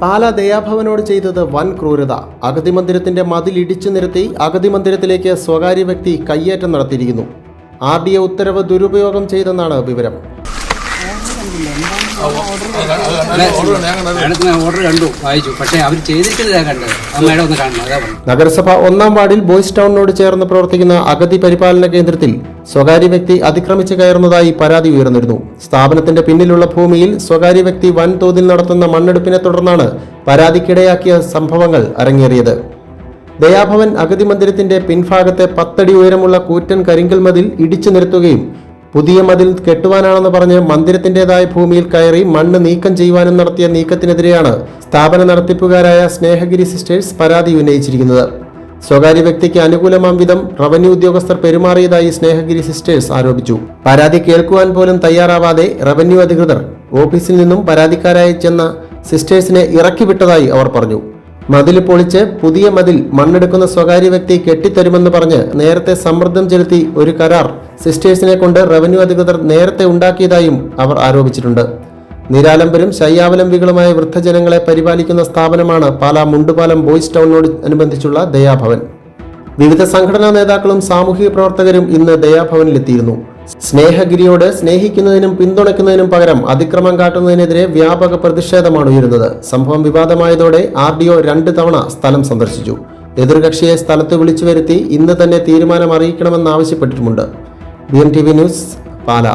പാല ദയാഭവനോട് ചെയ്തത് വൻ ക്രൂരത അഗതി മന്ദിരത്തിന്റെ മതിൽ ഇടിച്ചു നിരത്തി അഗതി മന്ദിരത്തിലേക്ക് സ്വകാര്യ വ്യക്തി കയ്യേറ്റം നടത്തിയിരിക്കുന്നു ആർ ഡി എ ഉത്തരവ് ദുരുപയോഗം ചെയ്തെന്നാണ് വിവരം നഗരസഭ ഒന്നാം വാർഡിൽ ബോയ്സ് ടൗണിനോട് ചേർന്ന് പ്രവർത്തിക്കുന്ന അഗതി പരിപാലന കേന്ദ്രത്തിൽ സ്വകാര്യ വ്യക്തി അതിക്രമിച്ചു കയറുന്നതായി പരാതി ഉയർന്നിരുന്നു. സ്ഥാപനത്തിന്റെ പിന്നിലുള്ള ഭൂമിയിൽ സ്വകാര്യ വ്യക്തി വൻതോതിൽ നടത്തുന്ന മണ്ണെടുപ്പിനെ തുടർന്നാണ് പരാതിക്കിടയാക്കിയ സംഭവങ്ങൾ അരങ്ങേറിയത്. ദയാഭവൻ അഗതി മന്ദിരത്തിന്റെ പിൻഭാഗത്തെ പത്തടി ഉയരമുള്ള കൂറ്റൻ കരിങ്കൽ മതിൽ ഇടിച്ചു നിരത്തുകയും പുതിയ മതിൽ കെട്ടുവാനാണെന്ന് പറഞ്ഞ് മന്ദിരത്തിന്റേതായ ഭൂമിയിൽ കയറി മണ്ണ് നീക്കം ചെയ്യുവാനും നടത്തിയ നീക്കത്തിനെതിരെയാണ് സ്ഥാപന നടത്തിപ്പുകാരായ സ്നേഹഗിരി സിസ്റ്റേഴ്സ് പരാതി ഉന്നയിച്ചിരിക്കുന്നത്. സ്വകാര്യ വ്യക്തിക്ക് അനുകൂലമാം വിധം റവന്യൂ ഉദ്യോഗസ്ഥർ പെരുമാറിയതായി സ്നേഹഗിരി സിസ്റ്റേഴ്സ് ആരോപിച്ചു. പരാതി കേൾക്കുവാൻ പോലും തയ്യാറാവാതെ റവന്യൂ അധികൃതർ ഓഫീസിൽ നിന്നും പരാതിക്കാരായി ചെന്ന സിസ്റ്റേഴ്സിനെ ഇറക്കിവിട്ടതായി അവർ പറഞ്ഞു. മതിൽ പൊളിച്ച് പുതിയ മതിൽ മണ്ണെടുക്കുന്ന സ്വകാര്യ വ്യക്തി കെട്ടിത്തരുമെന്ന് പറഞ്ഞ് നേരത്തെ സമ്മർദ്ദം ചെലുത്തി ഒരു കരാർ സിസ്റ്റേഴ്സിനെ കൊണ്ട് റവന്യൂ അധികൃതർ നേരത്തെ ഉണ്ടാക്കിയതായും അവർ ആരോപിച്ചിട്ടുണ്ട്. നിരാലംബരും ശയ്യാവലംബികളുമായ വൃദ്ധജനങ്ങളെ പരിപാലിക്കുന്ന സ്ഥാപനമാണ് പാലാ മുണ്ടുപാലം ബോയ്സ് ടൗണിനോട് അനുബന്ധിച്ചുള്ള ദയാഭവൻ. വിവിധ സംഘടനാ നേതാക്കളും സാമൂഹിക പ്രവർത്തകരും ഇന്ന് ദയാഭവനിലെത്തിയിരുന്നു. സ്നേഹഗിരിയോട് സ്നേഹിക്കുന്നതിനും പിന്തുണയ്ക്കുന്നതിനും പകരം അതിക്രമം കാട്ടുന്നതിനെതിരെ വ്യാപക പ്രതിഷേധമാണ് ഉയരുന്നത്. സംഭവം വിവാദമായതോടെ ആർ ഡി ഒ രണ്ട് തവണ സ്ഥലം സന്ദർശിച്ചു. എതിർകക്ഷിയെ സ്ഥലത്ത് വിളിച്ചു വരുത്തി ഇന്ന് തന്നെ തീരുമാനം അറിയിക്കണമെന്ന് ആവശ്യപ്പെട്ടിട്ടുമുണ്ട്. B M T V news Pala.